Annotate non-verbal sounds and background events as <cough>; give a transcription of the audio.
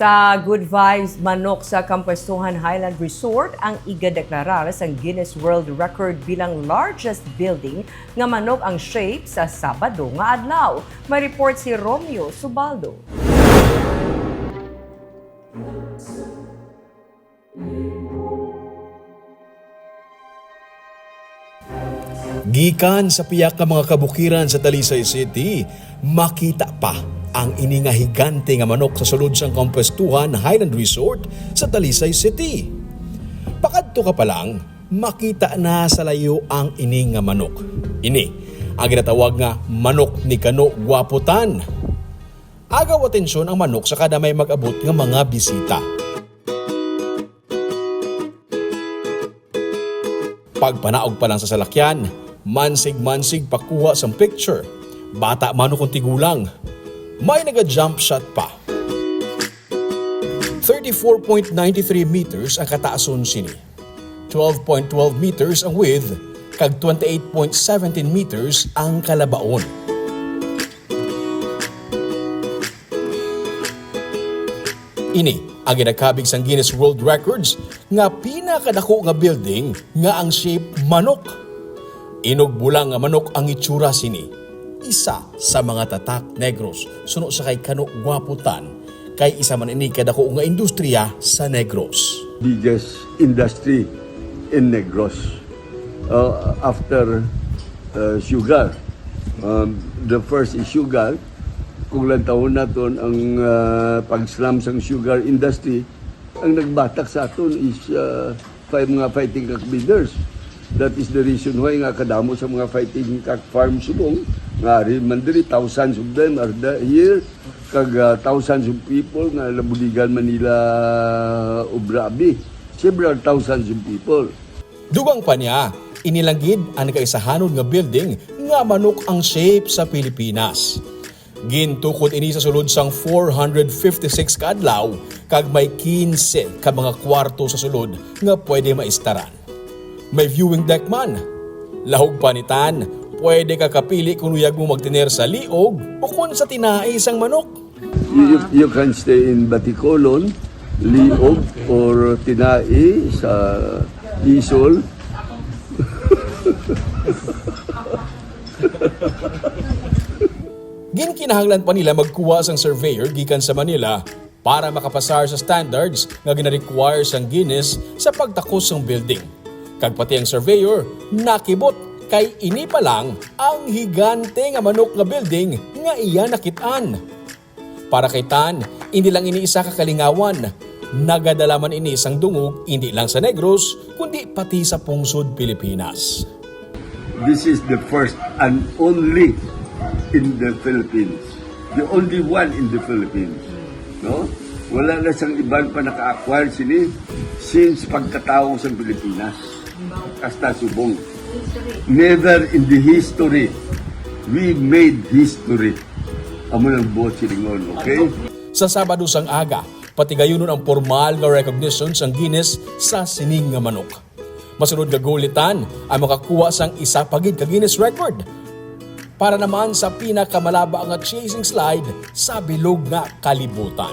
Sa Good Vibes Manok sa Kampestuhan Highland Resort ang igadeklarar sa Guinness World Record bilang largest building nga manok ang shape sa Sabado nga adlaw. May report si Romeo Subaldo. Gikan sa piyak ka mga kabukiran sa Talisay City, makita pa ang ini nga higante nga manok sa sulod sang Kampestuhan Highland Resort sa Talisay City. Pakadto ka pa lang, makita na sa layo ang ini nga manok. Ini, ang ginatawag nga manok ni Kano Guaputan. Agaw atensyon ang manok sa kada may mag-abot nga mga bisita. Pagpanaog pa lang sa salakyan, mansig-mansig pakuha sa picture. Bata mano kung tigulang. May naga-jump shot pa. 34.93 meters ang kataason sini. 12.12 meters ang width, kag 28.17 meters ang kalabaon. Ini ang ginakabig sang Guinness World Records nga pinakadako nga building nga ang shape manok. Inog bulang nga manok ang itsura sini. Isa sa mga tatak negros suno sa kay Kano Guaputan kay isa man ini kadako nga industriya sa negros. biggest industry in Negros uh, after uh, sugar. Um, the first is sugar. Kung lang taon na ton ang uh, pag-slam sa sugar industry, ang nagbatak sa aton is uh, five mga fighting cock breeders. That is the reason why nga kadamo sa mga fighting cock farm subong nga rin man diri thousands of them are the, here kag uh, thousands of people nga labuligan Manila Ubrabi. Several thousands of people. Dugang pa niya, inilanggid ang nakaisahanon nga building nga manok ang shape sa Pilipinas. Gintukod ini sa sulod sang 456 ka adlaw kag may 15 ka mga kwarto sa sulod nga pwede maistaran. May viewing deck man. Lahog panitan, pwede ka kapili kung uyag mo magtiner sa liog o kung sa tinai sang manok. You, you, you can stay in Baticolon, Liog, or Tinai sa Isol. <laughs> Ginkinahanglan pa nila magkuha sang surveyor gikan sa Manila para makapasar sa standards nga gina-require sang Guinness sa pagtakos ng building. Kag pati ang surveyor nakibot kay ini pa lang ang higante nga manok nga building nga iya nakitaan. Para kay Tan, hindi lang iniisa ka kalingawan. Nagadalaman ini sang dungog hindi lang sa Negros kundi pati sa pungsod Pilipinas. This is the first and only in the Philippines. The only one in the Philippines. No? Wala na siyang ibang pa naka-acquire sini since pagkatao sa Pilipinas. Hasta subong. Never in the history we made history. Amo ng buot silingon, okay? Sa Sabado sang aga, pati gayunon ang formal nga recognition sang Guinness sa sining nga manok. Masunod nga golitan ang makakuha sang isa pagid ka Guinness record. Para naman sa pinakamalaba nga chasing slide sa bilog nga kalibutan.